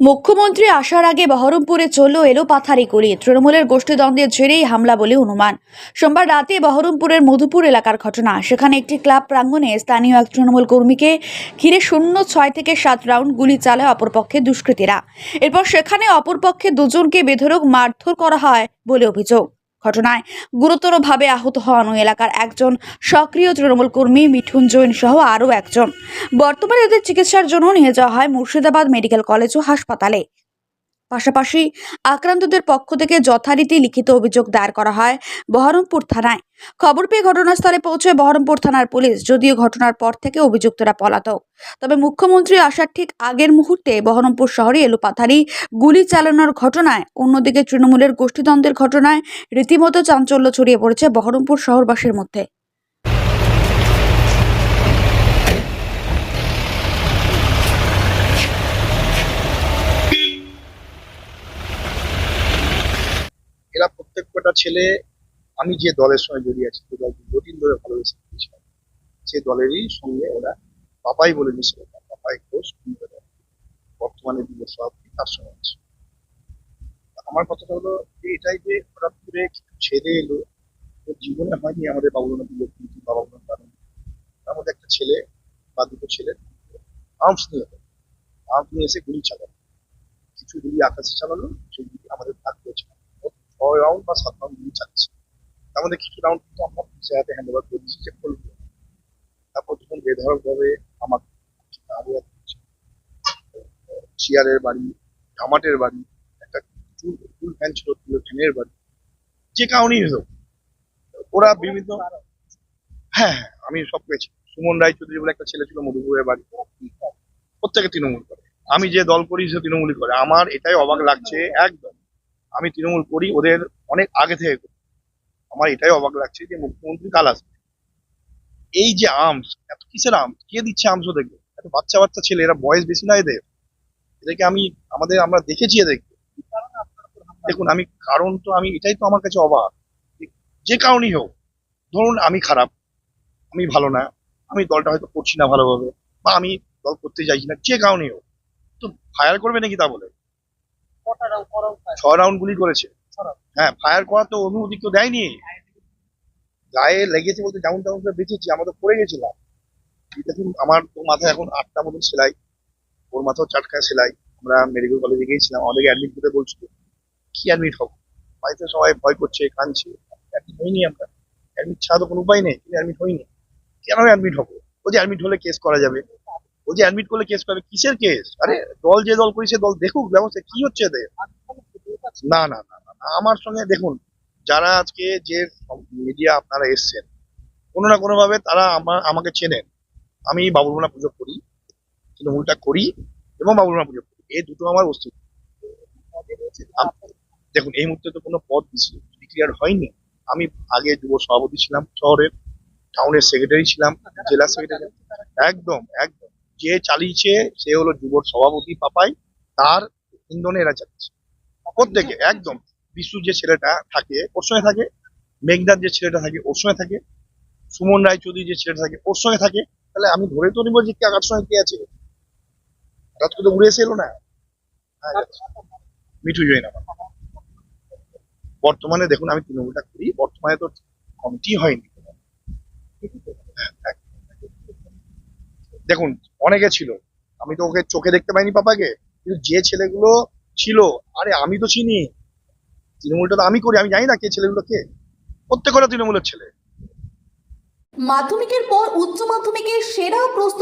মুখ্যমন্ত্রী আসার আগে বহরমপুরে চলল এলো পাথারি গুলি। তৃণমূলের গোষ্ঠীদ্বন্দ্বের জেরেই হামলা বলে অনুমান। সোমবার রাতে বহরমপুরের মধুপুর এলাকার ঘটনা। সেখানে একটি ক্লাব প্রাঙ্গণে স্থানীয় এক তৃণমূল কর্মীকে ঘিরে শূন্য ছয় থেকে সাত রাউন্ড গুলি চালায় অপরপক্ষে দুষ্কৃতীরা। এরপর সেখানে অপরপক্ষে দুজনকে বেধরক মারধর করা হয় বলে অভিযোগ। ঘটনায় গুরুতরভাবে আহত হন ওই এলাকার একজন সক্রিয় তৃণমূল কর্মী মিঠুন জৈন সহ আরও একজন। বর্তমানে এদের চিকিৎসার জন্য নিয়ে যাওয়া হয় মুর্শিদাবাদ মেডিকেল কলেজ ও হাসপাতালে। পাশাপাশি আক্রান্তদের পক্ষ থেকে যথারীতি লিখিত অভিযোগ দায়ের করা হয় বহরমপুর থানায়। খবর পেয়ে ঘটনাস্থলে পৌঁছে বহরমপুর থানার পুলিশ, যদিও ঘটনার পর থেকে অভিযুক্তরা পলাতক। তবে মুখ্যমন্ত্রী আসার ঠিক আগের মুহূর্তে বহরমপুর শহরে এলোপাথারি গুলি চালানোর ঘটনায়, অন্যদিকে তৃণমূলের গোষ্ঠীদ্বন্দ্বের ঘটনায় রীতিমতো চাঞ্চল্য ছড়িয়ে পড়েছে বহরমপুর শহরবাসীর মধ্যে এরা প্রত্যেকটা ছেলে, আমি যে দলের সঙ্গে জড়িয়ে আছি যে দল দীর্ঘদিন ধরে ভালোবেসে গিয়েছিলাম সে দলেরই সঙ্গে ওরা পাপাই বলে দিয়েছিল পাপাই ঘোষ বর্তমানে যুব সভাপতি, তার সঙ্গে আছে। আমার কথাটা হলো যে, এটাই যে হঠাৎ করে কিছু ছেলে এলো ওর জীবনে হয়নি আমাদের বাবুলনা বিলক্ষী বাবা কারণ। তার মধ্যে একটা ছেলে বা দুটো ছেলে আর্মস নিয়ে এলো আর্মস নিয়ে এসে গুলি চালালো। কিছু গুলি আকাশে চালালো সেগুলি আমাদের থাকতে চালালো ছয় রাউন্ড বা সাত গুলি মধ্যে কিছু রাউন্ড কিন্তু আমরা পুলিশের হাতে হ্যান্ড করে দিচ্ছি করব। তারপর যখন বেধরক ভাবে এক চেয়ারের বাড়ি ধামাটের বাড়ি, একটা চুল চুল ফ্যান ছিল ফ্যানের বাড়ি। যে কারণেই হোক, ওরা বিভিন্ন হ্যাঁ হ্যাঁ আমি সব পেয়েছি। সুমন রায়চৌধুরী বলে একটা ছেলে ছিল মধুপুরের বাড়ি। প্রত্যেকে তৃণমূল করে। আমি যে দল করি, সে তৃণমূলই করে। আমার এটাই অবাক লাগছে, একদম। আমি তৃণমূল করি, ওদের অনেক আগে থেকে আমার এটাই অবাক লাগছে যে মুখ্যমন্ত্রী কাল আসবে। এই যে আর্মস এত কিসের আর্মস কে দিচ্ছে আর্মস ওদেরকে এত বাচ্চা বাচ্চা ছেলে এরা বয়স বেশি না এদের? এদেরকে আমি আমাদের আমরা দেখেছি এদেরকে দেখুন আমি কারণ তো আমি এটাই তো আমার কাছে অবাক। যে- যে কারণেই হোক ধরুন আমি খারাপ আমি ভালো না আমি দলটা হয়তো করছি না ভালোভাবে বা আমি দল করতে চাইছি না যে কারণেই হোক। তো ফায়ার করবে নাকি তা বলে? ছ রাউন্ড গুলি করেছে। হ্যাঁ ফায়ার করার তো অনুমতি তো দেয়নি। গায়ে লেগেছে বলতে যেমন তেমন করে বেঁচেছি আমরা তো পড়ে গেছিলাম। দেখুন আমার তো মাথায় এখন আটটা মতন সেলাই ওর মাথাও চাটকা সেলাই। আমরা মেডিকেল কলেজে গিয়েছিলাম আমাদেরকে অ্যাডমিট করতে বলছিল। কি অ্যাডমিট হব? বাড়িতে সবাই ভয় করছে কাঁদছে। অ্যাডমিট হইনি আমরা। অ্যাডমিট ছাড়া তো কোনো উপায় নেই কিন্তু অ্যাডমিট হইনি। কেন অ্যাডমিট হব? ও যে অ্যাডমিট হলে কেস করা যাবে। ও যে অ্যাডমিট করলে কেস করবে কিসের কেস আরে দল যে দল করি সে দল দেখুক ব্যবস্থা কি হচ্ছে এদের? না না না, আমার সঙ্গে দেখুন, যারা আজকে যে মিডিয়া আপনারা এসছেন, কোনো না কোনো ভাবে তারা আমার আমাকে চেনেন। আমি বাবুলমোনা পুজো করি, তৃণমূলটা করি এবং বাবুলমোনা পুজো করি। এই দুটো আমার অস্তিত্ব। দেখুন, এই মুহূর্তে তো কোনো পদ ডিক্লিয়ার হয়নি। আমি আগে যুব সভাপতি ছিলাম শহরের টাউনের সেক্রেটারি ছিলাম, জেলা সেক্রেটারি একদম একদম। যে চালিয়েছে, সে হলো যুব সভাপতি পাপাই, তার ইন্ধনে এরা চালিয়েছে। প্রত্যেকে, একদম। বিশু যে ছেলেটা থাকে ওর সঙ্গে থাকে মেঘনাথ যে ছেলেটা থাকে ওর সঙ্গে থাকে সুমন রায়চৌধুরী যে ছেলেটা থাকে ওর সঙ্গে থাকে। তাহলে আমি ধরে তো নিবো যে কার সঙ্গে কে আছে। হঠাৎ করে উড়ে এসে এলো না? হ্যাঁ, মিঠু জৈন আমার। বর্তমানে দেখুন আমি তৃণমূলটা করি বর্তমানে তো কমিটি হয়নি। হ্যাঁ, দেখুন অনেকে ছিল। আমি তো ওকে চোখে দেখতে পাইনি পাপাকে কিন্তু যে ছেলেগুলো ছিল আরে আমি তো চিনি। তৃণমূলটা তো আমি করি, আমি জানি না কে ছেলেগুলো কে। প্রত্যেকটা তৃণমূলের ছেলে। মাধ্যমিকের পর উচ্চ মাধ্যমিকের সেরা প্রস্তুতি